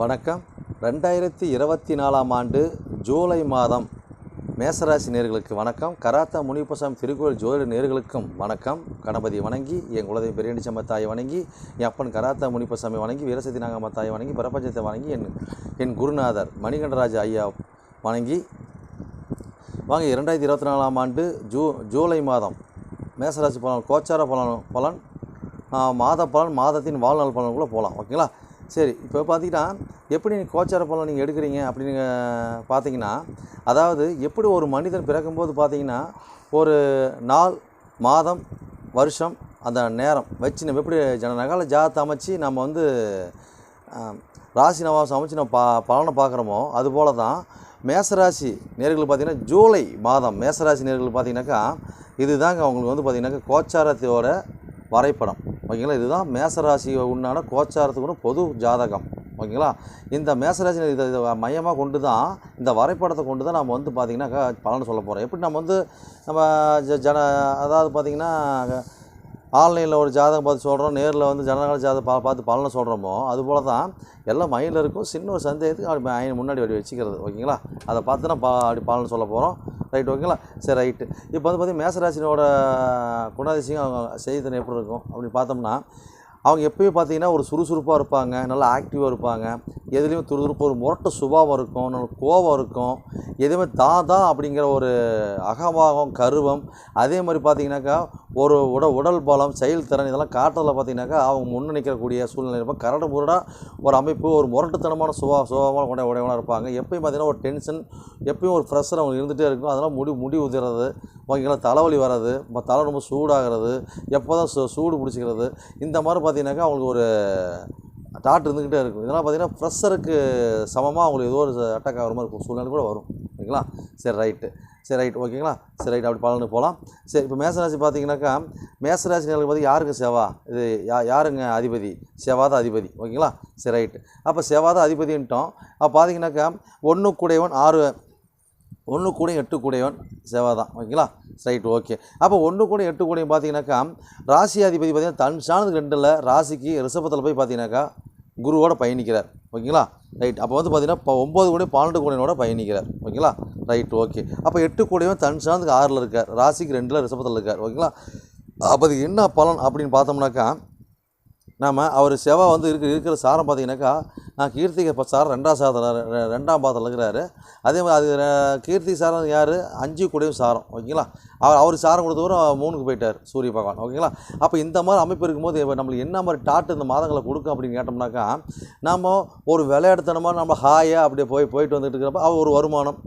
வணக்கம். ரெண்டாயிரத்தி இருபத்தி நாலாம் ஆண்டு ஜூலை மாதம் மேசராசி நேர்களுக்கு வணக்கம். கராத்தா முனிப்பசாமி திருக்கோயில் ஜோதிட நேர்களுக்கும் வணக்கம். கணபதி வணங்கி என் குலதெய்வம் பெரியணிச்சம்ம தாயை வணங்கி என் அப்பன் கராத்தா முனிப்பசாமி வணங்கி வீரசதி நாகம்மா தாயை வணங்கி பிரபஞ்சத்தை வணங்கி என் என் குருநாதர் மணிகண்டராஜ ஐயா வணங்கி. வாங்க இரண்டாயிரத்தி இருபத்தி நாலாம் ஆண்டு ஜூ ஜூலை மாதம் மேசராசி பலன் கோச்சார பலன் பலன் மாத பலன் மாதத்தின் வாழ்நாள் பலனுக்குள்ளே போகலாம். ஓகேங்களா? சரி இப்போ பார்த்தீங்கன்னா எப்படி நீங்கள் கோச்சார பலன் நீங்கள் எடுக்கிறீங்க அப்படின்னு பார்த்தீங்கன்னா அதாவது எப்படி ஒரு மனிதன் பிறக்கும்போது பார்த்தீங்கன்னா ஒரு நாள் மாதம் வருஷம் அந்த நேரம் வச்சு நம்ம எப்படி ஜனநகால ஜாதத்தை அமைச்சு நம்ம வந்து ராசி நவாசம் அமைச்சு நம்ம பா பலனை பார்க்குறோமோ அதுபோல தான் மேசராசி நேர்கள் பார்த்திங்கன்னா ஜூலை மாதம் மேசராசி நேர்கள் பார்த்தீங்கன்னாக்கா இதுதாங்க அவங்களுக்கு வந்து பார்த்தீங்கன்னாக்கா கோச்சாரத்தோட வரைபடம். ஓகேங்களா? இதுதான் மேசராசி உண்டான கோச்சாரத்துக்கு பொது ஜாதகம். ஓகேங்களா? இந்த மேசராசி இதை இதை மையமாக கொண்டு தான் இந்த வரைபடத்தை கொண்டு தான் நம்ம வந்து பார்த்திங்கன்னா பலன் சொல்ல போகிறோம் எப்படி நம்ம வந்து நம்ம ஜ ஜன அதாவது பார்த்திங்கன்னா ஆன்லைனில் ஒரு ஜாதகம் பார்த்து சொல்கிறோம் நேரில் வந்து ஜனநாயக ஜாதகம் பா பார்த்து பலனை சொல்கிறோமோ அதுபோல் தான் எல்லாம் மைண்டில் இருக்கும். சின்ன ஒரு சந்தேகத்துக்கு அப்படி முன்னாடி அப்படி வச்சுக்கிறது ஓகேங்களா? அதை பார்த்து தான் பா அப்படி பலனை சொல்ல போகிறோம் ரைட் ஓகேங்களா? சரி ரைட்டு இப்போ வந்து பார்த்திங்கன்னா மேசராசினோட குணாதிசயம் அவங்க செய்தித்தனை எப்படி இருக்கும் அப்படின்னு பார்த்தோம்னா அவங்க எப்பயும் பார்த்தீங்கன்னா ஒரு சுறுசுறுப்பாக இருப்பாங்க நல்லா ஆக்டிவாக இருப்பாங்க. எதுலேயும் துருதுருப்பு ஒரு முரட்ட சுபாவம் இருக்கும் நல்ல கோபம் இருக்கும். எதுவுமே தான் தான் அப்படிங்கிற ஒரு அகமாகம் கருவம் அதே மாதிரி பார்த்தீங்கன்னாக்கா ஒரு உட உடல் பலம் செயல்திறன் இதெல்லாம் காட்டுறதில் பார்த்தீங்கன்னாக்கா அவங்க முன்ன நிற்கக்கூடிய சூழ்நிலை. இருப்பாங்க கரடு முரடாக ஒரு அமைப்பு ஒரு முரட்டுத்தனமான சுபா சுபாவமான உடைய உடையவனாக இருப்பாங்க. எப்பயும் பார்த்தீங்கன்னா ஒரு டென்ஷன் எப்பயும் ஒரு ப்ரெஷர் அவங்க இருந்துகிட்டே இருக்கும். அதெல்லாம் முடி முடி உதிர்றது ஓகேங்களா தலைவலி வர்றது தலை ரொம்ப சூடாகிறது எப்போ தான் சூ சூடு பிடிச்சிக்கிறது இந்த மாதிரி பார்த்தீங்கன்னாக்கா அவங்களுக்கு ஒரு டாட் இருந்துக்கிட்டே இருக்கும். இதெல்லாம் பார்த்தீங்கன்னா ப்ரெஷருக்கு சமமாக அவங்களுக்கு ஏதோ ஒரு அட்டாக் ஆகிற மாதிரி இருக்கும். சூழ்நிலை கூட வரும். ஓகேங்களா? சரி ரைட்டு. சரி ரைட் ஓகேங்களா? சரி ரைட் அப்படி பலனு போகலாம் சரி இப்போ மேசராசி பார்த்தீங்கன்னாக்கா மேசராசி நேர்களுக்கு பார்த்து யாருக்கு சேவா இது யா யாருங்க அதிபதி? செவ்வாத அதிபதி. ஓகேங்களா? சரி ரைட்டு. அப்போ செவ்வாத அதிபதின்ட்டோம். அப்போ பார்த்தீங்கன்னாக்கா ஒன்று கூடையவன் ஆறு ஒன்று கூட எட்டு கூடையவன் சேவா தான் ஓகேங்களா ரைட் ஓகே. அப்போ ஒன்று கூட எட்டு கூடையும் பார்த்தீங்கன்னாக்கா ராசி அதிபதி பார்த்திங்கன்னா தன் சாணத்துக்கு ரெண்டில் ராசிக்கு ரிஷபத்தில் போய் பார்த்தீங்கன்னாக்கா குருவோட பயணிக்கிறார். ஓகேங்களா? ரைட். அப்போ வந்து பார்த்தீங்கன்னா இப்போ ஒம்பது கோடியும் பன்னெண்டு கூடையனோட பயணிக்கிறார். ஓகேங்களா? ரைட். ஓகே. அப்போ எட்டு கோடியும் தன் சாணத்துக்கு ஆறில் இருக்கார். ராசிக்கு ரெண்டில் ரிசபத்தில் இருக்கார். ஓகேங்களா? அப்போ அதுக்கு என்ன பலன் அப்படின்னு பார்த்தோம்னாக்கா நாம் அவர் செவ்வாய் வந்து இருக்கிற இருக்கிற சாரம் பார்த்தீங்கன்னாக்கா கீர்த்திகை சார் ரெண்டாம் சாரத்தில் ரெண்டாம் பாதத்தில் இருக்கிறாரு. அதே மாதிரி அது கீர்த்தி சாரம் யார்? அஞ்சு கூடையும் சாரம் ஓகேங்களா? அவர் அவர் சாரம் கொடுத்தவரும் மூணுக்கு போயிட்டார் சூரிய பகவான் ஓகேங்களா? அப்போ இந்த மாதிரி அமைப்பு இருக்கும்போது இப்போ நம்மளுக்கு என்ன மாதிரி டாட்டு இந்த மாதங்களை கொடுக்கும் அப்படின்னு கேட்டோம்னாக்கா நம்ம ஒரு விளையாடுத்தனமாக நம்ம ஹாயாக அப்படியே போய் போயிட்டு வந்துட்டு இருக்கிறப்ப அவர் ஒரு வருமானம்.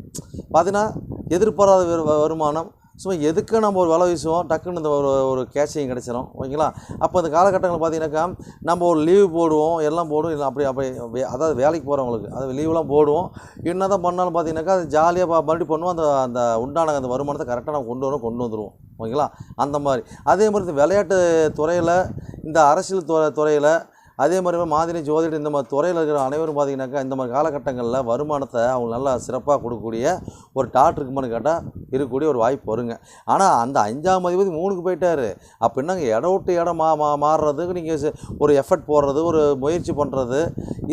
பார்த்தீங்கன்னா எதிர்பாராத வருமானம் ஸோ எதுக்கு நம்ம ஒரு வலை வீசுவோம்? டக்குன்னு இந்த ஒரு ஒரு கேட்சிங் கிடச்சிரும். ஓகேங்களா? அப்போ இந்த காலகட்டங்கள் பார்த்தீங்கன்னாக்கா நம்ம ஒரு லீவ் போடுவோம் எல்லாம் போடுவோம் இல்லை அப்படி அப்படி வே- அதாவது வேலைக்கு போகிறவங்களுக்கு அது லீவ்லாம் போடுவோம். என்ன தான் பண்ணாலும் பார்த்தீங்கன்னாக்கா அது ஜாலியாக மறுபடியும் பண்ணுவோம். அந்த அந்த உண்டான அந்த வருமானத்தை கரெக்டாக நம்ம கொண்டு வரோம் கொண்டு வந்துடுவோம் ஓகேங்களா? அந்த மாதிரி. அதே மாதிரி இந்த விளையாட்டு துறையில் இந்த அரசியல் துறை துறையில் அதே மாதிரி மாதிரி ஜோதிடம் இந்த மாதிரி துறையில் இருக்கிற அனைவரும் பார்த்திங்கனாக்கா இந்த மாதிரி காலகட்டங்களில் வருமானத்தை அவங்க நல்லா சிறப்பாக கொடுக்கக்கூடிய ஒரு டாட் இருக்குமான்னு கேட்டால் இருக்கக்கூடிய ஒரு வாய்ப்பு வருங்க. ஆனால் அந்த அஞ்சாம் அதிபதி மூணுக்கு போயிட்டார். அப்போ இடம் விட்டு இடம் மா மா மாறுறதுக்கு நீங்கள் ஒரு எஃபர்ட் போடுறது ஒரு முயற்சி பண்ணுறது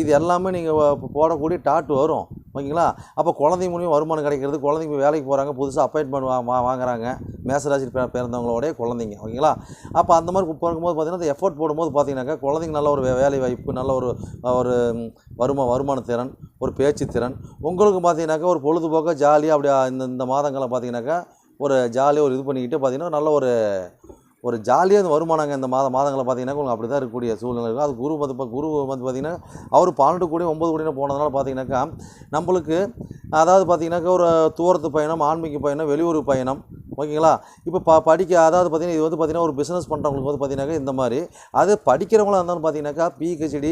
இது எல்லாமே நீங்கள் போடக்கூடிய டாட் வரும். ஓகேங்களா? அப்போ குழந்தை மூலியம் வருமானம் கிடைக்கிறது குழந்தைங்க வேலைக்கு போகிறாங்க புதுசாக அப்பாயின்மெண்ட் வா வா- வாங்குறாங்க. மேசராசி பே பிறந்தவங்களோடைய குழந்தைங்க ஓகேங்களா? அப்போ அந்த மாதிரி பிறக்கும்போது பார்த்தீங்கன்னா அந்த எஃபோர்ட் போடும்போது பார்த்தீங்கன்னாக்கா குழந்தைங்க நல்ல ஒரு வேலை வாய்ப்பு நல்ல ஒரு ஒரு வருமா வருமான திறன் ஒரு பேச்சு திறன். உங்களுக்கு பார்த்தீங்கன்னாக்கா ஒரு பொழுதுபோக்காக ஜாலியாக அப்படியே இந்த இந்த மாதங்களில் பார்த்தீங்கன்னாக்கா ஒரு ஜாலியாக ஒரு இது பண்ணிக்கிட்டு பார்த்தீங்கன்னா நல்ல ஒரு ஒரு ஜாலியாக இந்த வருமானங்க இந்த மாத மாதங்களை பார்த்தீங்கன்னா உங்களுக்கு அப்படி தான் இருக்கக்கூடிய சூழ்நிலை இருக்கும். அது குரு வந்து இப்போ குரு வந்து பார்த்தீங்கன்னா அவர் பன்னெண்டு கோடி ஒம்பது கோடினு போனதுனால பார்த்தீங்கன்னாக்கா நம்மளுக்கு அதாவது பார்த்தீங்கன்னாக்கா ஒரு தூரத்து பயணம் ஆன்மீக பயணம் வெளியூர் பயணம் ஓகேங்களா? இப்போ ப படிக்க அதாவது பார்த்தீங்கன்னா இது வந்து பார்த்திங்கன்னா ஒரு பிஸ்னஸ் பண்ணுறவங்களுக்கு வந்து பார்த்தீங்கன்னாக்கா இந்த மாதிரி. அது படிக்கிறவங்களா இருந்தாலும் பார்த்தீங்கன்னாக்கா பிஹெச்டி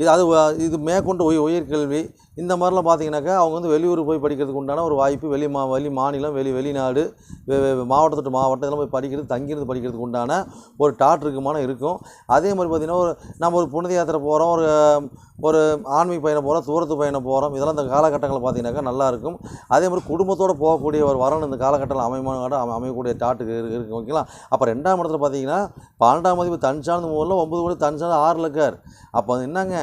இது அது இது மேற்கொண்டு உய உயர்கல்வி இந்த மாதிரிலாம் பார்த்தீங்கன்னாக்கா அவங்க வந்து வெளியூர் போய் படிக்கிறதுக்கு உண்டான ஒரு வாய்ப்பு வெளி மா வெளி மாநிலம் வெளி வெளிநாடு வெ- மாவட்டம் இதெல்லாம் போய் படிக்கிறது தங்கியிருந்து படிக்கிறதுக்கு உண்டான ஒரு டாட் இருக்குமான இருக்கும். அதே மாதிரி பார்த்திங்கன்னா ஒரு நம்ம ஒரு புனித யாத்திரை போகிறோம் ஒரு ஒரு ஆன்மீக பயணம் போகிறோம் தூரத்து பயணம் போகிறோம் இதெல்லாம் இந்த காலகட்டங்களில் பார்த்திங்கனாக்கா நல்லாயிருக்கும் அதே மாதிரி குடும்பத்தோடு போகக்கூடிய ஒரு வரணும் இந்த காலகட்டத்தில் அமையமான அமையக்கூடிய டாட்டுக்கு இருக்கு ஓகேங்களா? அப்போ ரெண்டாம் இடத்துல பார்த்தீங்கன்னா பன்னெண்டாம் மதிப்பு தன் மூணில் ஒம்பது கூட தன் ஆறு ஆறில் இருக்கார் அப்போ அது என்னங்க?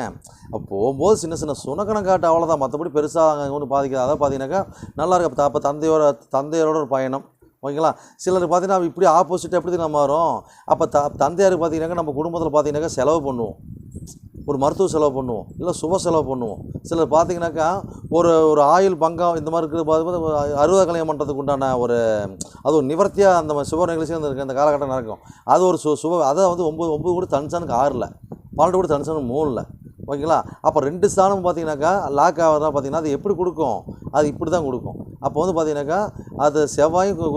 அப்போ போகும்போது சின்ன சின்ன சுணக்கணம் காட்டு அவ்வளோதான் மற்றபடி பெருசாக அங்கே ஒன்றும் பாதிக்காது. அதாவது பார்த்தீங்கன்னாக்கா நல்லா இருக்கு அப்போ அப்போ தந்தையோட தந்தையோட ஒரு பயணம். ஓகேங்களா? சிலர் பார்த்தீங்கன்னா இப்படி ஆப்போசிட் எப்படி நம்ம வரும் அப்போ த தந்தையாருக்கு பார்த்தீங்கன்னாக்கா நம்ம குடும்பத்தில் பார்த்தீங்கன்னாக்கா செலவு பண்ணுவோம். ஒரு மருத்துவ செலவு பண்ணுவோம். இல்லை சுப செலவு பண்ணுவோம். சிலர் பார்த்தீங்கன்னாக்கா ஒரு ஒரு ஆயுள் பங்கம் இந்த மாதிரி இருக்கிற பார்த்து அறுபது கல்யாணம் பண்ணுறதுக்கு உண்டான ஒரு அது ஒரு நிவர்த்தியாக அந்த மாதிரி சுப நிகழ்ச்சி அந்த அந்த காலகட்டம் நடக்கும். அது ஒரு சு சுப அதை வந்து ஒம்பது ஒம்பது கூட தன்சானுக்கு ஆறில். பன்னெண்டு கூட தன்சானுக்கு மூணில். ஓகேங்களா? அப்போ ரெண்டு ஸ்தானம் பார்த்தீங்கன்னாக்கா லாக் ஆகிறதா பார்த்தீங்கன்னா அது எப்படி கொடுக்கும்? அது இப்படி தான் கொடுக்கும். அப்போ வந்து பார்த்தீங்கன்னாக்கா அது செவ்வாயும் கு-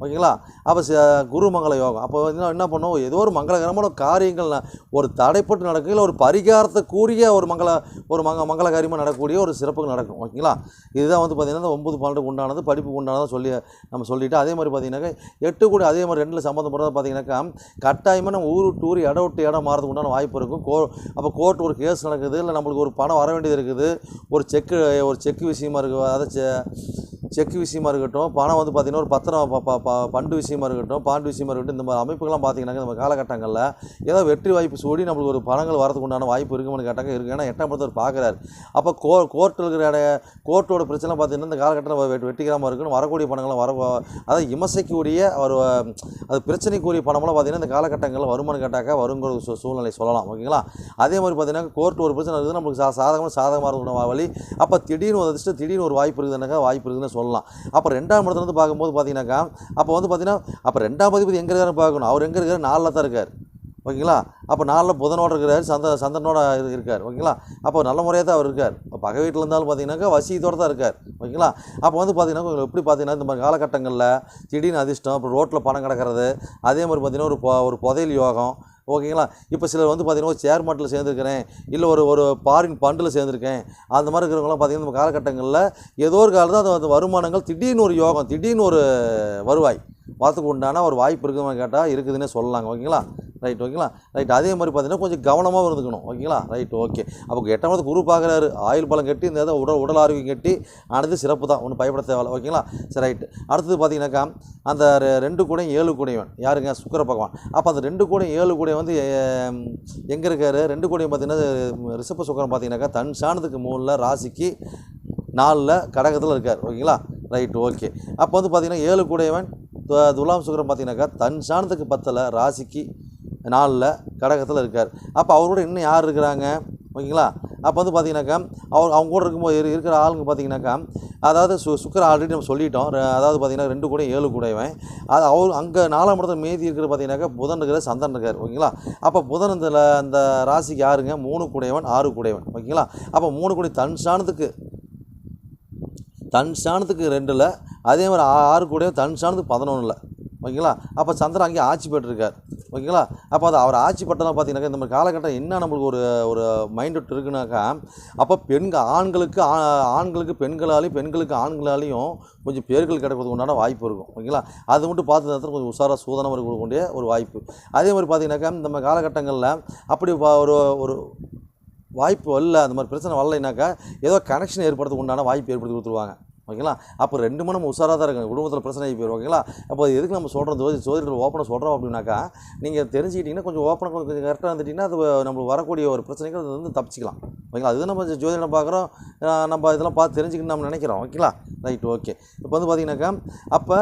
ஓகேங்களா? அப்போ செ குரு மங்கள யோகம். அப்போ என்ன என்ன பண்ணும் ஏதோ ஒரு மங்களகரமான காரியங்கள் ஒரு தடைப்பட்டு நடக்கையில் ஒரு பரிகாரத்தை கூறிய ஒரு மங்கள ஒரு மங்க மங்களகாரியமாக நடக்கக்கூடிய ஒரு சிறப்புகள் நடக்கும் ஓகேங்களா? இதுதான் வந்து பார்த்திங்கன்னா இந்த ஒம்பது பன்னெண்டுக்கு உண்டானது படிப்புக்கு உண்டானது சொல்லி நம்ம சொல்லிவிட்டு அதே மாதிரி பார்த்தீங்கன்னாக்கா எட்டு கூட அதே மாதிரி ரெண்டில் சம்மந்தப்படுறது பார்த்தீங்கன்னாக்கா கட்டாயமாக நம்ம ஊர் டூர் இடம் விட்டு இடம் மாறதுக்கு உண்டான வாய்ப்பு இருக்கும். கோ அப்போ கோர்ட் ஒரு கேஸ் நடக்குது இல்லை நம்மளுக்கு ஒரு பணம் வர வேண்டியது இருக்குது ஒரு செக்கு ஒரு செக்கு விஷயமா இருக்குது அதை செ செக் விஷயமா இருக்கட்டும் பணம் வந்து பார்த்திங்கன்னா ஒரு பத்திரம் ப- ப- பண்டு விஷயமா இருக்கட்டும் பாண்டு விஷயமா இருக்கட்டும் இந்த மாதிரி அமைப்புகள்லாம் பார்த்திங்கனாக்கா நம்ம காலகட்டங்களில் ஏதோ வெற்றி வாய்ப்பு சூடி நம்மளுக்கு ஒரு பணங்கள் வரதுக்கு உண்டான வாய்ப்பு இருக்குமான்னு கேட்டாங்க இருக்குது ஏன்னா எட்டாம் படத்தை பார்க்குறாரு. அப்போ கோ கோர்ட்டில் இருக்கிற கோர்ட்டோட பிரச்சனை பார்த்தீங்கன்னா இந்த காலகட்டத்தில் வெ- வெற்றிகரமாக இருக்கணும். வரக்கூடிய பணங்களும் வர அதாவது இமசைக்கூடிய ஒரு அது பிரச்சனைக்குரிய பணமெல்லாம் பார்த்தீங்கன்னா இந்த காலகட்டங்களில் வருமானு கேட்டாக்கா வருங்கிற ஒரு சூ- சூழ்நிலை சொல்லலாம். ஓகேங்களா? அதே மாதிரி பார்த்தீங்கன்னா கோர்ட் ஒரு பிரச்சனை இருக்குது நம்மளுக்கு சா சாதகமாக சாதகமாக இருக்கணும் வழி. அப்போ திடீர்னு ஒரு அதிர்ஷ்டம் திடீர்னு ஒரு வாய்ப்பு இருக்குதுனாக்கா வாய்ப்பு இருக்குதுன்னு சொல்லலாம். அப்போ ரெண்டாம் இடத்துல இருந்து பார்க்கும்போது பார்த்தீங்கன்னாக்கா அப்போ வந்து பார்த்தீங்கன்னா அப்போ ரெண்டாம் அதிபதி எங்கே இருக்காருன்னு பார்க்கணும். அவர் எங்கே இருக்காரு? நாலில் தான் இருக்கார். ஓகேங்களா? அப்போ நாளில் புதனோட இருக்கிறார் சந்த சந்தனோட இது இருக்கார். ஓகேங்களா? அப்போ நல்ல முறையாக தான் அவர் இருக்கார். இப்போ பகை வீட்டில் இருந்தாலும் பார்த்தீங்கன்னாக்கா வசியத்தோடு தான் இருக்கார். ஓகேங்களா? அப்போ வந்து பார்த்தீங்கன்னா உங்களுக்கு எப்படி பார்த்தீங்கன்னா இந்த மாதிரி காலகட்டங்களில் திடீர்னு அதிர்ஷ்டம் அப்புறம் ரோட்டில் பணம் கிடக்கிறது அதே மாதிரி பார்த்தீங்கன்னா ஒரு பொ- ஒரு புதையல் யோகம் ஓகேங்களா? இப்போ சிலர் வந்து பார்த்தீங்கன்னா ஒரு ஷேர் மார்ட்டில் சேர்ந்துருக்கிறேன் இல்லை ஒரு ஒரு ஃபாரின் ஃபண்டில் சேர்ந்துருக்கேன் அந்த மாதிரி இருக்கிறவங்களாம் பார்த்தீங்கன்னா இந்த காலகட்டங்களில் ஏதோ ஒரு காலத்தில் அது அந்த வருமானங்கள் திடீர்னு ஒரு யோகம் திடீர்னு ஒரு வருவாய் பார்த்துக்கு உண்டான ஒரு வாய்ப்பு இருக்குதுன்னு கேட்டால் இருக்குதுன்னே சொல்லலாங்க. ஓகேங்களா? ரைட் ஓகேங்களா ரைட் அதே மாதிரி பார்த்தீங்கன்னா கொஞ்சம் கவனமாக இருந்துக்கணும். ஓகேங்களா ரைட் ஓகே அப்போ எட்டாம் இடத்துக்கு குரு பார்க்குறாரு. ஆயுள் பழம் கட்டி இந்த உடல் உடல் ஆரோக்கியம் கட்டி அடுத்து சிறப்பு தான். ஒன்றும் பயப்பட தேவையில்ல. ஓகேங்களா சரி ரைட்டு அடுத்தது பார்த்தீங்கன்னாக்கா அந்த ரெ- ரெண்டு கூடையும் ஏழு கூடையவன். யாருங்க? சுக்கர பகவான். அப்போ அந்த ரெண்டு கூடையும் ஏழு கூடை வந்து எங்கே இருக்காரு? ரெண்டு கூடையும் பார்த்தீங்கன்னா ரிஷப சுக்கரம் பார்த்தீங்கன்னாக்கா தன் சாணத்துக்கு மூணில் ராசிக்கு நாலில் கடகத்தில் இருக்கார். ஓகேங்களா ரைட் ஓகே அப்போ வந்து பார்த்தீங்கன்னா ஏழு கூடையவன் துலாம் சுக்கரம் பார்த்தீங்கன்னாக்கா தன் சாணத்துக்கு பத்தில் ராசிக்கு நாளில் கடகத்தில் இருக்கார். அப்போ அவரோட இன்னும் யார் இருக்கிறாங்க? ஓகேங்களா? அப்போ வந்து பார்த்தீங்கன்னாக்கா அவர் அவங்க கூட இருக்கும்போது இருக்கிற ஆளுங்க பார்த்தீங்கன்னாக்கா அதாவது சு சுக்கரன் ஆல்ரெடி நம்ம சொல்லிட்டோம். அதாவது பார்த்தீங்கன்னா ரெண்டு கூட ஏழு கூடையவன் அது அவர் அங்கே நாலாம் இடத்துல மீதி இருக்கிற பார்த்தீங்கன்னாக்கா புதன் இருக்கிற சந்தன் இருக்கார். ஓகேங்களா? அப்போ புதன் இந்த அந்த ராசிக்கு யாருங்க? மூணு கூடையவன் ஆறு கூடையவன் ஓகேங்களா? அப்போ மூணு கூடை தன் சாணத்துக்கு தன் சாணத்துக்கு ரெண்டில் அதே மாதிரி ஆறு கூட தன் சாணத்துக்கு பதினொன்றில். ஓகேங்களா? அப்போ சந்திரன் அங்கேயே ஆட்சி பெற்றிருக்கார். ஓகேங்களா? அப்போ அது அவர் ஆட்சி பெற்றதான் பார்த்தீங்கன்னாக்கா இந்த மாதிரி காலகட்டம் என்ன நம்மளுக்கு ஒரு ஒரு மைண்ட் அவுட் இருக்குனாக்கா அப்போ பெண்கள் ஆண்களுக்கு ஆ- ஆண்களுக்கு பெண்களாலையும் பெண்களுக்கு ஆண்களாலையும் கொஞ்சம் பேர்கள் கிடைக்கிறதுக்கு உண்டான வாய்ப்பு இருக்கும். ஓகேங்களா? அது மட்டும் பார்த்து நேரத்தில் கொஞ்சம் உஷாராக சூதனம் இருக்கக்கூடிய ஒரு வாய்ப்பு. அதே மாதிரி பார்த்தீங்கன்னாக்கா நம்ம காலகட்டங்களில் அப்படி ஒரு ஒரு வாய்ப்பு வரல அந்த மாதிரி பிரச்சனை வரலைனாக்கா ஏதோ கனெக்ஷன் ஏற்படுறதுக்கு உண்டான வாய்ப்பு ஏற்படுத்தி கொடுத்துருவாங்க. ஓகேங்களா? அப்போ ரெண்டு மணி நம்ம உஷாராக தான் இருக்கும் குடும்பத்தில் பிரச்சனை ஆகி போயிடும் ஓகேங்களா? அப்போ எதுக்கு நம்ம சொல்கிறோம் ஜோதி ஜோதிடர்கள் ஓப்பனாக சொல்கிறோம் அப்படின்னாக்கா நீங்கள் தெரிஞ்சுக்கிட்டிங்கன்னா கொஞ்சம் ஓப்பனாக கொஞ்சம் கரெக்டாக இருந்துட்டிங்கன்னா அது நம்மளுக்கு வரக்கூடிய ஒரு பிரச்சனைகள் அது வந்து தப்பிச்சிக்கலாம். ஓகேங்களா? அதுதான் நம்ம ஜோதிடம் பார்க்குறோம். நம்ம இதெல்லாம் பார்த்து தெரிஞ்சுக்கணும்னு நம்ம நினைக்கிறோம். ஓகேங்களா? ரைட் ஓகே இப்போ வந்து பார்த்தீங்கன்னாக்கா அப்போ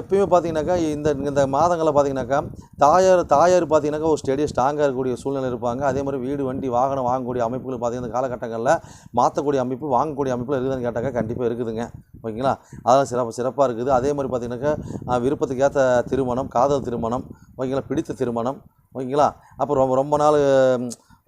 எப்பயுமே பார்த்தீங்கன்னாக்கா இந்த இந்த மாதங்களில் பார்த்தீங்கன்னாக்கா தாயார் தாயார் பார்த்தீங்கன்னாக்கா ஒரு ஸ்டெடியாக ஸ்ட்ராங்காக இருக்கக்கூடிய சூழ்நிலை இருப்பாங்க. அதே மாதிரி வீடு வண்டி வாகனம் வாங்கக்கூடிய அமைப்புகள் பார்த்தீங்கன்னா இந்த காலகட்டங்களில் மாற்றக்கூடிய அமைப்பு வாங்கக்கூடிய அமைப்பில் இருக்குதுன்னு கேட்டாக்கா கண்டிப்பாக இருக்குதுங்க. ஓகேங்களா? அதெல்லாம் சிறப்பு சிறப்பாக இருக்குது. அதே மாதிரி பார்த்தீங்கன்னாக்கா விருப்பத்துக்கேற்ற விருப்பத்துக்கு ஏற்ற திருமணம் காதல் திருமணம் ஓகேங்களா? பிடித்த திருமணம் ஓகேங்களா? அப்புறம் ரொம்ப ரொம்ப நாள்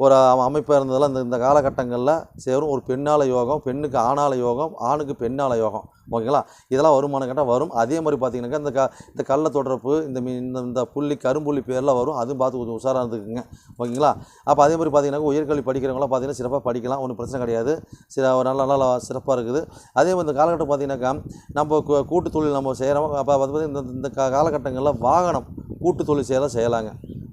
ஒரு அமைப்பாக இருந்ததெல்லாம் இந்த இந்த காலகட்டங்களில் சேரும் ஒரு பெண்ணால யோகம் பெண்ணுக்கு ஆணால யோகம் ஆணுக்கு பெண்ணால யோகம். ஓகேங்களா? இதெல்லாம் வருமானம் கேட்டால் வரும். அதே மாதிரி பார்த்தீங்கன்னாக்கா இந்த க இந்த கல்லை தொடர்பு இந்த மீன் இந்த இந்த புள்ளி கரும்புள்ளி பேர்லாம் வரும். அதுவும் பார்த்து கொஞ்சம் உஷாராக இருந்துக்குங்க. ஓகேங்களா? அப்போ அதே மாதிரி பார்த்தீங்கன்னாக்கா உயர்கல்வி படிக்கிறவங்களாம் பார்த்தீங்கன்னா சிறப்பாக படிக்கலாம். ஒன்றும் பிரச்சனை கிடையாது. சில ஒரு நல்ல நல்லா சிறப்பாக இருக்குது. அதே மாதிரி இந்த காலகட்டம் பார்த்தீங்கன்னாக்கா நம்ம கூட்டு தொழில் நம்ம செய்கிறோம் அப்போ அது வந்து இந்த இந்த காலகட்டங்களில் வாகனம் கூட்டு தொழில் செய்யலாம் செய்யலாங்க.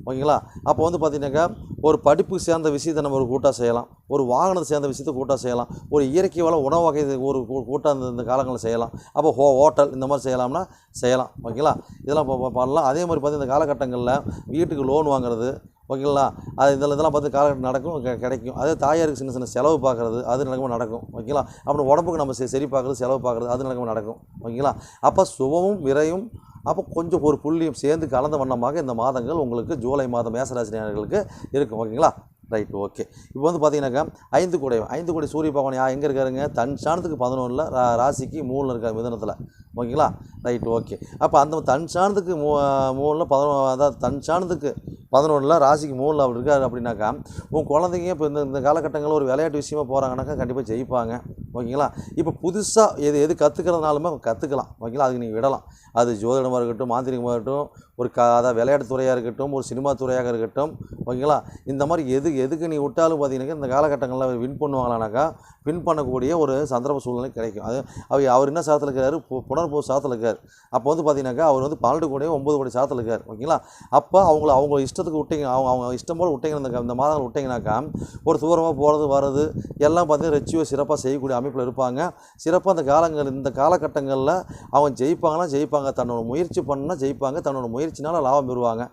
ஓகேங்களா? அப்போ வந்து பார்த்தீங்கன்னாக்கா ஒரு படிப்பு சேர்ந்த விஷயத்தை நம்ம ஒரு கூட்டாக செய்யலாம். ஒரு வாகனத்தை சேர்ந்த விஷயத்தை கூட்டாக செய்யலாம். ஒரு இயற்கை வள உணவு வகை ஒரு கூட்டாக இந்த இந்த காலங்களில் செய்யலாம். அப்போ ஹோ ஹோட்டல் இந்த மாதிரி செய்யலாம்னா செய்யலாம். ஓகேங்களா? இதெல்லாம் பண்ணலாம். அதே மாதிரி பார்த்து இந்த காலகட்டங்களில் வீட்டுக்கு லோன் வாங்குறது ஓகேங்களா? அது இதில் இதெல்லாம் பார்த்து காலகட்டம் நடக்கும் கிடைக்கும். அதே தாயாருக்கு சின்ன சின்ன செலவு பார்க்குறது அது நடக்கும் நடக்கும். ஓகேங்களா? அப்புறம் உடம்புக்கு நம்ம செ- சரி பார்க்குறது செலவு பார்க்குறது அது நடக்கும் நடக்கும். ஓகேங்களா? அப்போ சுபமும் விரையும் அப்போ கொஞ்சம் ஒரு புள்ளியும் சேர்ந்து கலந்த வண்ணமாக இந்த மாதங்கள் உங்களுக்கு ஜூலை மாதம் மேசராசினியர்களுக்கு இருக்கும். ஓகேங்களா? Right okay. இப்போ வந்து பார்த்தீங்கன்னாக்கா ஐந்து கூடை ஐந்து கூடை சூரிய பகவான் யா எங்கே இருக்காருங்க? தன் சாணத்துக்கு பதினொன்றில் ராசிக்கு மூணில் இருக்கார் மிதனத்தில். ஓகேங்களா? Right okay. அப்போ அந்த தன் சாணத்துக்கு மூ மூணில் பதினொ அதாவது தன் சாணத்துக்கு பதினொன்றில் ராசிக்கு மூணில் அப்படி இருக்கார் அப்படின்னாக்கா உன் குழந்தைங்க இப்போ இந்த இந்த காலகட்டங்களில் ஒரு விளையாட்டு விஷயமா போகிறாங்கனாக்கா கண்டிப்பாக ஜெயிப்பாங்க. ஓகேங்களா? இப்போ புதுசாக எது எது கற்றுக்கிறதுனாலுமே கற்றுக்கலாம் ஓகேங்களா? அதுக்கு நீங்கள் விடலாம். அது ஜோதிடமாக இருக்கட்டும் மாந்திரிகமாக இருக்கட்டும் ஒரு க அதாவது விளையாட்டு துறையாக இருக்கட்டும் ஒரு சினிமா துறையாக இருக்கட்டும் ஓகேங்களா? இந்த மாதிரி எது எதுக்கு நீ விட்டாலும் பார்த்தீங்கன்னா இந்த காலகட்டங்களில் வின் பண்ணுவாங்களானாக்கா வின் பண்ணக்கூடிய ஒரு சந்தர்ப்ப சூழ்நிலை கிடைக்கும். அது அவர் அவர் என்ன சாதத்தில் இருக்கார்? பு- சாதத்தில் இருக்கார். அப்போ வந்து பார்த்தீங்கன்னாக்கா அவர் வந்து பன்னெண்டு கோடியோ ஒம்பது கோடி சாதத்தில் இருக்கார் ஓகேங்களா? அப்போ அவங்கள அவங்க இஷ்டத்துக்கு விட்டீங்க அவங்க அவங்க இஷ்டம் போல் விட்டீங்க இந்த இந்த மாதங்கள் விட்டிங்கனாக்கா ஒரு தூரமாக போகிறது வர்றது எல்லாம் பார்த்தீங்கன்னா ரெச்சியோ சிறப்பாக செய்யக்கூடிய அமைப்பில் இருப்பாங்க. சிறப்பாக அந்த காலங்கள் இந்த காலகட்டங்களில் அவங்க ஜெயிப்பாங்கன்னா ஜெயிப்பாங்க. தன்னோட முயற்சி பண்ணால் ஜெயிப்பாங்க. தன்னோட முயற்சினால லாபம் பெறுவாங்க.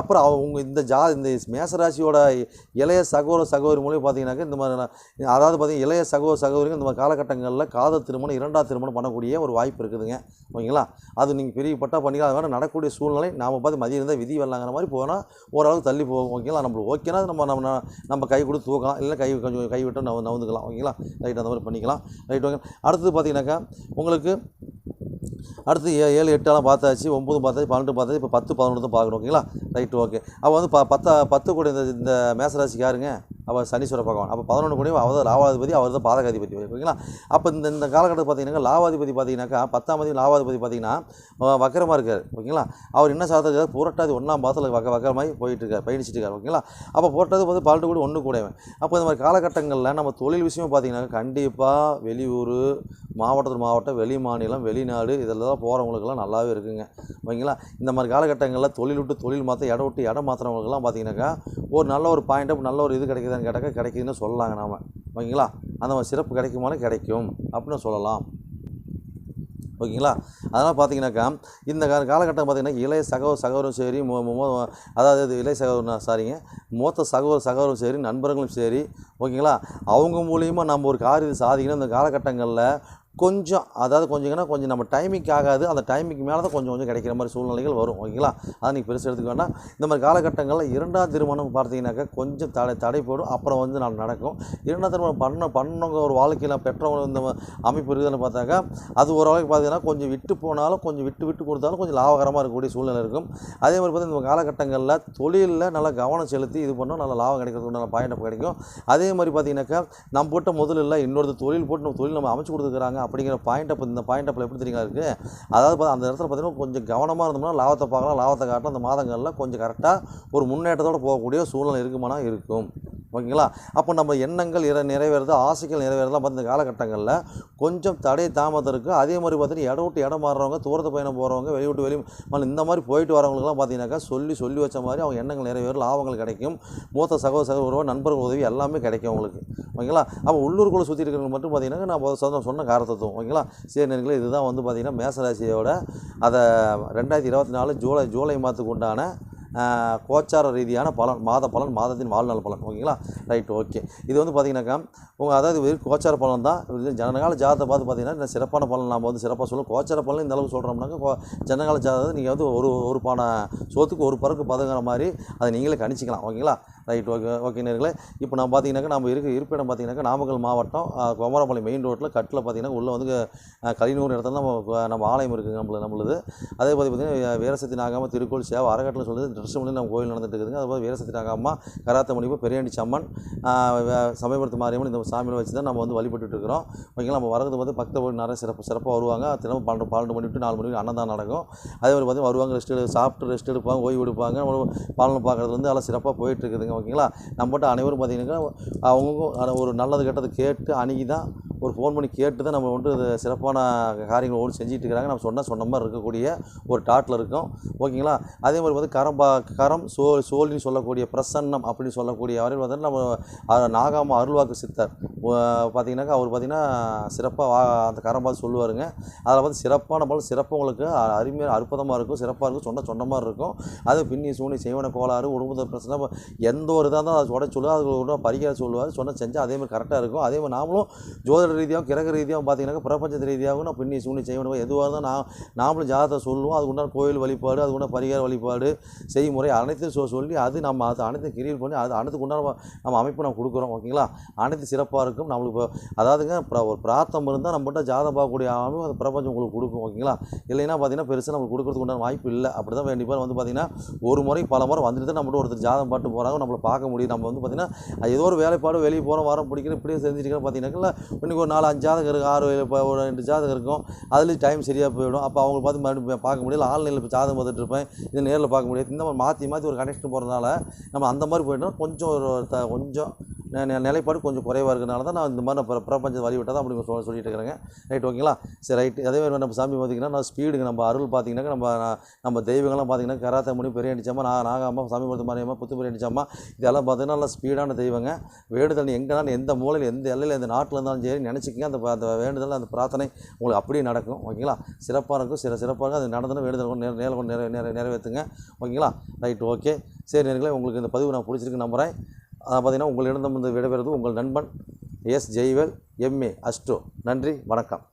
அப்புறம் அவங்க இந்த ஜா இந்த மேசராசியோட இளைய சகோதர சகோதரி மூலியம் பார்த்தீங்கன்னாக்கா இந்த மாதிரி அதாவது பார்த்தீங்கன்னா இளைய சகோதர சகோதரிகள் இந்த மாதிரி காலகட்டங்களில் காதல் திருமணம் இரண்டாவது திருமணம் பண்ணக்கூடிய ஒரு வாய்ப்பு இருக்குதுங்க. ஓகேங்களா? அது நீங்கள் பெரிய பட்டா பண்ணிக்கலாம். அது வேணால் நடக்கக்கூடிய சூழ்நிலை நாம் பார்த்து மதியம் இருந்தால் விதி வரலாங்கிற மாதிரி போனால் ஓரளவுக்கு தள்ளி போகும். ஓகேங்களா? நம்மளுக்கு ஓகேனா நம்ம நம்ம நம்ம கை கொடுத்து தூக்கலாம். இல்லை கை கொஞ்சம் கை விட்டு நவ நவுந்துக்கலாம். ஓகேங்களா? ரைட் அந்த மாதிரி பண்ணிக்கலாம். ரைட் ஓகே அடுத்தது பார்த்தீங்கன்னாக்கா உங்களுக்கு அடுத்து ஏ ஏழு எட்டெல்லாம் பார்த்தாச்சு ஒம்பது பார்த்தாச்சு பன்னெண்டு பார்த்தாச்சு இப்போ பத்து பதினொன்று தான் பார்க்கணும் ஓகேங்களா? Right okay. அப்போ வந்து ப பத்தா பத்து கூட இந்த இந்த மேசராசிக்கு யாருங்க? அப்போ சனீஸ்வர பகவான். அப்போ பதினொன்று கூட அவர் தான் லாவாதிபதி அவர் தான் பாதகாதிபதி. ஓகேங்களா? அப்போ இந்த இந்த காலகட்டத்தில் பார்த்தீங்கன்னா லாவாதிபதி பார்த்தீங்கன்னாக்கா பத்தாம் தேதி லாவாதிபதி பார்த்தீங்கன்னா வக்கரமாக இருக்கார். ஓகேங்களா? அவர் என்ன சாதத்தில் புரட்டாதி ஒன்றாம் பாதத்தில் வக்க வக்கரமாகி போயிட்டு இருக்கார் பயணிச்சிட்டு இருக்கார் ஓகேங்களா? அப்போ புரட்டாதி வந்து பால்ட்டு கூட ஒன்று கூடவன் அப்போ இந்த மாதிரி காலகட்டங்களில் நம்ம தொழில் விஷயம் பார்த்தீங்கன்னா கண்டிப்பாக வெளியூர் மாவட்டத்தில் மாவட்டம் வெளி மாநிலம் வெளிநாடு இதெல்லாம் போகிறவங்களுக்கெல்லாம் நல்லாவே இருக்குங்க. ஓகேங்களா? இந்த மாதிரி காலகட்டங்களில் தொழில் விட்டு தொழில் மாற்ற இடம் விட்டு இடம் மாற்றுறவங்களுக்குலாம் பார்த்தீங்கன்னாக்கா ஒரு நல்ல ஒரு பாயிண்ட் நல்ல ஒரு இது கிடைக்குதான்னு கிடக்க கிடைக்குதுன்னு சொல்லலாங்க நாம். ஓகேங்களா? அந்த மாதிரி சிறப்பு கிடைக்குமானு கிடைக்கும் அப்படின்னு சொல்லலாம். ஓகேங்களா? அதனால் பார்த்தீங்கன்னாக்கா இந்த கா காலகட்டம் பார்த்தீங்கன்னா இளைய சகோதர சகோதரும் சரி மு- அதாவது இது இளைய சகோதரன் சாரிங்க மூத்த சகோதர சகோதரும் சரி நண்பர்களும் சரி ஓகேங்களா? அவங்க மூலியமாக நம்ம ஒரு காரியத்தை சாதிக்கணும். இந்த காலகட்டங்களில் கொஞ்சம் அதாவது கொஞ்சங்கன்னா கொஞ்சம் நம்ம டைமிங் ஆகாது. அந்த டைமிங்க்கு மேலே தான் கொஞ்சம் கொஞ்சம் கிடைக்கிற மாதிரி சூழ்நிலைகள் வரும். ஓகேங்களா? அதை நீங்கள் பெருசு எடுத்துக்க வேண்டாம். இந்த மாதிரி காலகட்டங்களில் இரண்டாம் திருமணம் பார்த்தீங்கன்னாக்கா கொஞ்சம் தடை தடை போடும். அப்புறம் வந்து நான் நடக்கும். இரண்டாம் திருமணம் பண்ண பண்ணவங்க ஒரு வாழ்க்கையில் பெற்றவங்க இந்த அமைப்பு இருக்குதுன்னு பார்த்தாக்கா அது ஓரளவுக்கு பார்த்தீங்கன்னா கொஞ்சம் விட்டு போனாலும் கொஞ்சம் விட்டு விட்டு கொடுத்தாலும் கொஞ்சம் லாபகரமாக இருக்கக்கூடிய சூழ்நிலை இருக்கும். அதே மாதிரி பார்த்தீங்கன்னா இந்த காலகட்டங்களில் தொழிலில் நல்லா கவனம் செலுத்தி இது பண்ணால் நல்லா லாபம் கிடைக்கிறதுக்கு நல்ல பயணம் கிடைக்கும். அதே மாதிரி பார்த்தீங்கன்னாக்கா நம்ம போட்ட முதல்ல இல்லை இன்னொரு தொழில் போட்டு நம்ம தொழில் நம்ம அமைச்சு கொடுத்துருக்குறாங்க. அப்படிங்கிற பாயிண்ட் அப் இந்த பாயிண்ட் அப்போ எப்படி தெரியுங்களா இருக்குது அதாவது அந்த இடத்துல பார்த்தீங்கன்னா கொஞ்சம் கவனமாக இருந்தோம்னா லாபத்தை பார்க்கலாம் லாபத்தை காட்டலாம் அந்த மாதங்களில் கொஞ்சம் கரெக்டாக ஒரு முன்னேற்றத்தோடு போகக்கூடிய சூழ்நிலை இருக்குமானா இருக்கும். ஓகேங்களா? அப்போ நம்ம எண்ணங்கள் இற நிறைவேறது ஆசைகள் நிறைவேறதெல்லாம் பார்த்து இந்த காலகட்டங்களில் கொஞ்சம் தடை தாமதம் இருக்குது அதே மாதிரி பார்த்தீங்கன்னா இடம் விட்டு இடம் மாறுறவங்க தூரத்து பயணம் போகிறவங்க வெளியூட்டு வெளி ம- இந்த மாதிரி போயிட்டு வரவங்களுக்குலாம் பார்த்தீங்கன்னாக்கா சொல்லி சொல்லி வச்ச மாதிரி அவங்க எண்ணங்கள் நிறைவேறும் லாபங்கள் கிடைக்கும். மூத்த சகோதர சகோதரர் நண்பர்கள் உதவி எல்லாமே கிடைக்கும் உங்களுக்கு ஓகேங்களா? அப்போ உள்ளூருக்குள்ளே சுற்றி இருக்கிறவங்க மட்டும் பார்த்தீங்கன்னா நான் சொன்ன காரத்தை காரத்தத்துவம் ஓகேங்களா? சரி நேர்களே இதுதான் வந்து பார்த்தீங்கன்னா மேசராசியோட அதை ரெண்டாயிரத்தி இருபத்தி நாலு ஜூலை ஜூலை மாதத்துக்கு உண்டான கோச்சார ரீதியான பலன் மாத பலன் மாதத்தின் வாழ்நாள் பலன் ஓகேங்களா? Right okay. இது வந்து பார்த்தீங்கன்னாக்கா உங்கள் அதாவது வெறும் கோச்சார பலன் தான். இது ஜனகால ஜாதத்தை பார்த்து பார்த்தீங்கன்னா சிறப்பான பலன் நாம் வந்து சிறப்பாக சொல்லுவோம். கோச்சார பலன் இந்த அளவுக்கு சொல்கிறோம்னாக்கா கோ- ஜனகால ஜாதகத்தை நீங்கள் வந்து ஒரு ஒரு பான சோத்துக்கு ஒரு பருக்கு பதுங்கிற மாதிரி அதை நீங்களே கணிச்சிக்கலாம் ஓகேங்களா? ரைட் ஓகே ஓகே நேர்களே. இப்போ நம்ம பார்த்தீங்கன்னாக்கா நம்ம இருக்க இருப்பிடம் பார்த்தீங்கன்னாக்கா நாமக்கல் மாவட்டம் அஹ், குமாரபாளையம் மெயின் ரோட்டில் கட்டில் பார்த்தீங்கன்னா உள்ளே வந்து கலிநூறு கலினூர் இடத்துல நம்ம நம்ம ஆலயம் இருக்குது நம்மள நம்மளுது. அதே மாதிரி பார்த்தீங்கன்னா வீரசக்தி நாகாம திருக்கோள் சேவை அறக்கட்டளை சொல்லுது ட்ரெஸ் நம்ம கோயில் நடந்துட்டு இருக்குதுங்க. அதுபோல் வீரசக்தி நாகாமா கராத்த மணிப்பு பெரியாண்டி சம்மன் சமயபுரத்து மாரியம்மன் இந்த சாமியில் வச்சு தான் நம்ம வந்து வழிபட்டுட்டு இருக்கிறோம். ஓகேங்களா நம்ம வரது வந்து பக்தர்கள் நிறைய சிறப்பு சிறப்பாக வருவாங்க. தினமும் பன்னெண்டு பன்னெண்டு மணி விட்டு நாலு மணிக்கு அன்னதான் நடக்கும். அதே மாதிரி பார்த்தீங்கன்னா வருவாங்க ரெஸ்ட் எடு சாப்பிட்டு ரெஸ்ட் எடுப்பாங்க ஓய்வு எடுப்பாங்க. பாலனை பார்க்குறது வந்து எல்லாம் சிறப்பாக போயிட்டு இருக்குதுங்க. ஓகேங்களா? நம்மகிட்ட அனைவரும் பார்த்தீங்கன்னா அவங்கவுங்க ஒரு நல்லது கெட்டது கேட்டு அணுகி தான் ஒரு ஃபோன் பண்ணி கேட்டு தான் நம்ம வந்து சிறப்பான காரியங்கள் ஒன்று செஞ்சுட்டு இருக்கிறாங்க நம்ம சொன்ன சொன்ன மாதிரி இருக்கக்கூடிய ஒரு டாட்டில் இருக்கும். ஓகேங்களா அதே மாதிரி வந்து கரம் பா கரம் சோ சோழின்னு சொல்லக்கூடிய பிரசன்னம் அப்படின்னு சொல்லக்கூடிய வரையில் வந்து நம்ம நாகாம அருள்வாக்கு சித்தர். பார்த்தீங்கன்னாக்கா அவர் பார்த்தீங்கன்னா சிறப்பாக வா அந்த கரம் பார்த்து சொல்லுவாருங்க. அதில் வந்து சிறப்பான போல சிறப்பு உங்களுக்கு அருமையாக அற்புதமாக இருக்கும். சிறப்பாக இருக்கும். சொன்ன சொன்ன மாதிரி இருக்கும். அது பின்னி சூனி செய்வன கோளாறு உடம்புத பிரச்சனை எந்த ஒரு இதாக இருந்தாலும் அதை உடை சொல்லுவார். அது கூட பரிகாரம் சொல்லுவார். சொன்ன செஞ்சால் அதே மாதிரி கரெக்டாக இருக்கும். அதே மாதிரி நாமளும் ஜோதிட ரீதியாகவும் கிரக ரீதியாகவும் பார்த்தீங்கன்னா பிரபஞ்ச ரீதியாகவும் நான் பின்னி சூனி செய்வன எதுவாக இருந்தால் நான் நாமளும் ஜாதகத்தை சொல்லுவோம். அது உண்டான கோயில் வழிபாடு அதுக்கு உண்டான பரிகார வழிபாடு செய்முறை அனைத்தையும் சொ சொல்லி அது நம்ம அது அனைத்தையும் கிரியேட் பண்ணி அது அனைத்துக்கு உண்டான நம்ம அமைப்பு நம்ம கொடுக்குறோம் ஓகேங்களா? அனைத்து சிறப்பாக இருக்கும். நம்மளுக்கு அதாவதுங்க பிர- ஒரு பிரார்த்தம் இருந்தால் நம்மகிட்ட ஜாதகம் பார்க்கக்கூடிய அமைப்பு அந்த பிரபஞ்சம் உங்களுக்கு கொடுக்கும் ஓகேங்களா? இல்லைன்னா பார்த்தீங்கன்னா பெருசாக நம்மளுக்கு கொடுக்குறதுக்கு உண்டான வாய்ப்பு இல்லை. அப்படி தான் வேண்டிய பேர் வந்து பார்த்தீங்கன்னா ஒரு முறை பல முறை வந்துட்டு தான் நம்மகிட்ட ஒருத்தர் ஜாதகம் பாட்டு போகிறாங்க நம்மளை பார்க்க முடியும். நம்ம வந்து பார்த்தீங்கன்னா அது ஏதோ ஒரு வேலைப்பாடு வெளியே போகிறோம் வரம் பிடிக்கிறோம் இப்படியே செஞ்சுட்டு பார்த்தீங்கன்னா இன்னைக்கு ஒரு நாலு அஞ்சு ஜாதகம் இருக்குது ஆறு ஏழு, இப்போ ஒரு ரெண்டு ஜாதகம் இருக்கும் அதுலேயும் டைம் சரியாக போயிடும். அப்போ அவங்க பார்த்து மறுபடியும் பார்க்க முடியல. ஆன்லைனில் இப்போ ஜாதகம் பார்த்துட்டு இருப்பேன். இது நேரில் பார்க்க முடியாது. இந்த மாதிரி மாற்றி மாற்றி ஒரு கனெக்ஷன் போகிறதுனால நம்ம அந்த மாதிரி போயிட்டோம் கொஞ்சம் ஒரு த- கொஞ்சம் நிலைப்பாடு கொஞ்சம் குறைவாக இருக்கிறனால தான் நான் இந்த மாதிரி நான் பிர- வழி விட்டால் தான் அப்படி சொல்ல சொல்லிட்டு இருக்கிறேங்க ரைட் ஓகேங்களா சரி ரைட் அதே மாதிரி நம்ம சாமி பார்த்தீங்கன்னா நான் ஸ்பீடுங்க நம்ம அருள் பார்த்திங்கன்னா நம்ம நம்ம தெய்வங்கள்லாம் பார்த்தீங்கன்னா கராத்த முடி பெரிய அடிச்சாமா நான் நாகாமா சாமி பார்த்து மாதிரியம்மா புத்து பெரிய அடிச்சாமா இதெல்லாம் பார்த்தீங்கன்னா நல்லா ஸ்பீடான தெய்வங்க. வேண்டுதல் எங்கேனாலும் எந்த மூலையில் எந்த எல்லையில் எந்த நாட்டில் இருந்தாலும் சரி நினச்சிக்கங்க. அந்த அந்த வேண்டுதல் அந்த பிரார்த்தனை உங்களுக்கு அப்படியே நடக்கும். ஓகேங்களா சிறப்பாக இருக்கும். சில சிறப்பாக இருக்கும் அது நடந்தன வேண்டுதல் கொண்டு நேர கொண்டு நிறை நிறை நிறைவேற்றுங்க. ஓகேங்களா ரைட் ஓகே சரி நேர்களே உங்களுக்கு இந்த பதிவு நான் பிடிச்சிருக்கு நம்புகிறேன் பார்த்தீங்கன்னா உங்களிடம் வந்து விடைபெறுவது உங்கள் நண்பன் எஸ் ஜெய்வேல் எம்ஏ அஸ்டோ. நன்றி வணக்கம்.